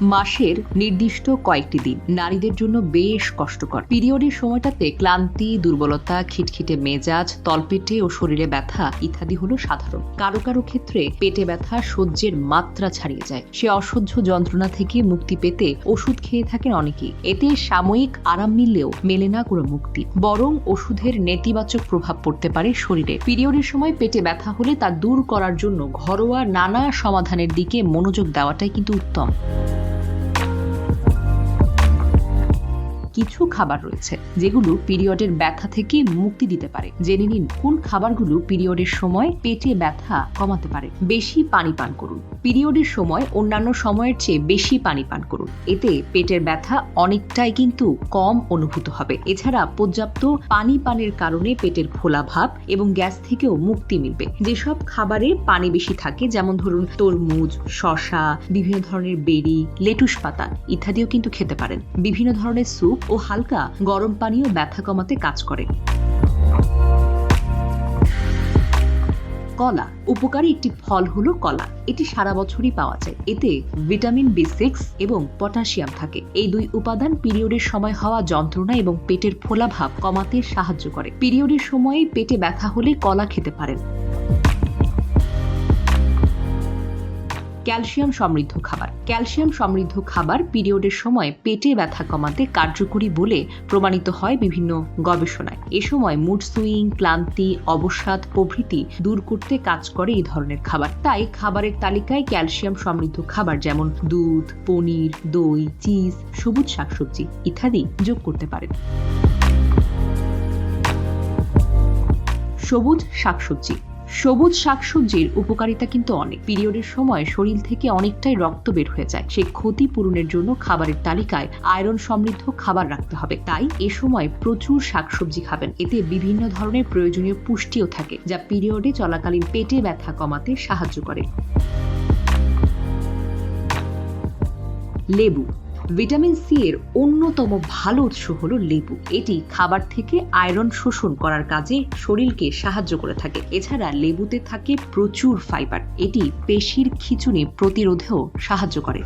মাসের নির্দিষ্ট কয়েকটি দিন। নারীদের জন্য বেশ কষ্টকর। পিরিয়ডের সময়টাতে ক্লান্তি, দুর্বলতা, খিটখিটে মেজাজ, তলপেটে ও শরীরে ব্যথা ইত্যাদি হলো সাধারণ। কারও কারও ক্ষেত্রে পেটে ব্যথা সহ্যের মাত্রা ছাড়িয়ে যায়। সে অসহ্য যন্ত্রণা থেকে মুক্তি পেতে ওষুধ খেয়ে থাকেন অনেকেই। এতে সাময়িক আরাম মিললেও মেলে না কোনো মুক্তি। বরং ওষুধের নেতিবাচক প্রভাব পড়তে পারে শরীরে। পিরিয়ডের সময় পেটে ব্যথা হলে তা দূর করার জন্য ঘরোয়া নানা সমাধানের দিকে মনোযোগ দেওয়াটাই কিন্তু উত্তম। কিছু খাবার রয়েছে, যেগুলো পিরিয়ডের ব্যথা থেকে মুক্তি দিতে পারে। জেনে নিন কোন খাবারগুলো পিরিয়ডের সময় পেটে ব্যথা কমাতে পারে। বেশি পানি পান করুন। পিরিয়ডের সময় অন্যান্য সময়ের চেয়ে বেশি পানি পান করুন। এতে পেটের ব্যথা অনেকটাই কিন্তু কম অনুভূত হবে। এছাড়া পর্যাপ্ত পানি পানের কারণে পেটের ফোলা ভাব এবং গ্যাস থেকেও মুক্তি মিলবে। যেসব খাবারে পানি বেশি থাকে, যেমন ধরুন তরমুজ, শসা, বিভিন্ন ধরনের বেরি, লেটুস পাতা ইত্যাদিও কিন্তু খেতে পারেন। বিভিন্ন ধরনের স্যুপ ও হালকা গরম পানীয় ব্যথা কমাতে কাজ করে। কলা, উপকারী একটি ফল হলো কলা। এটি সারা বছরই পাওয়া যায়। এতে ভিটামিন বি সিক্স এবং পটাশিয়াম থাকে। এই দুই উপাদান পিরিয়ডের সময় হওয়া যন্ত্রণা এবং পেটের ফোলাভাব কমাতে সাহায্য করে। পিরিয়ডের সময়ে পেটে ব্যথা হলে কলা খেতে পারেন। ক্যালসিয়াম সমৃদ্ধ খাবার। ক্যালসিয়াম সমৃদ্ধ খাবার পিরিয়ডের সময় পেটে ব্যথা কমাতে কার্যকরী বলে প্রমাণিত হয় বিভিন্ন গবেষণায়। এ সময় মুড সুইং ক্লান্তি, অবসাদ প্রভৃতি দূর করতে কাজ করে এই ধরনের খাবার। তাই খাবারের তালিকায় ক্যালসিয়াম সমৃদ্ধ খাবার যেমন দুধ, পনির, দই, চিজ, সবুজ শাকসবজি ইত্যাদি যোগ করতে পারেন। সবুজ শাকসবজি সবুজ শাকসবজির উপকারিতা কিন্তু অনেক। পিরিয়ডের সময় শরীর থেকে অনেকটাই রক্ত বের হয়ে যায়। সেই ক্ষতি পূরণের জন্য খাবারের তালিকায় আয়রন সমৃদ্ধ খাবার রাখতে হবে। তাই এ সময় প্রচুর শাকসবজি খাবেন। এতে বিভিন্ন ধরনের প্রয়োজনীয় পুষ্টিও থাকে, যা পিরিয়ডে চলাকালীন পেটে ব্যথা কমাতে সাহায্য করে। লেবু ভিটামিন সি এর অন্যতম ভালো উৎস হল লেবু। এটি খাবার থেকে আয়রন শোষণ করার কাজে শরীরকে সাহায্য করে থাকে। এছাড়া লেবুতে থাকে প্রচুর ফাইবার এটি পেশির খিচুনি প্রতিরোধেও সাহায্য করে।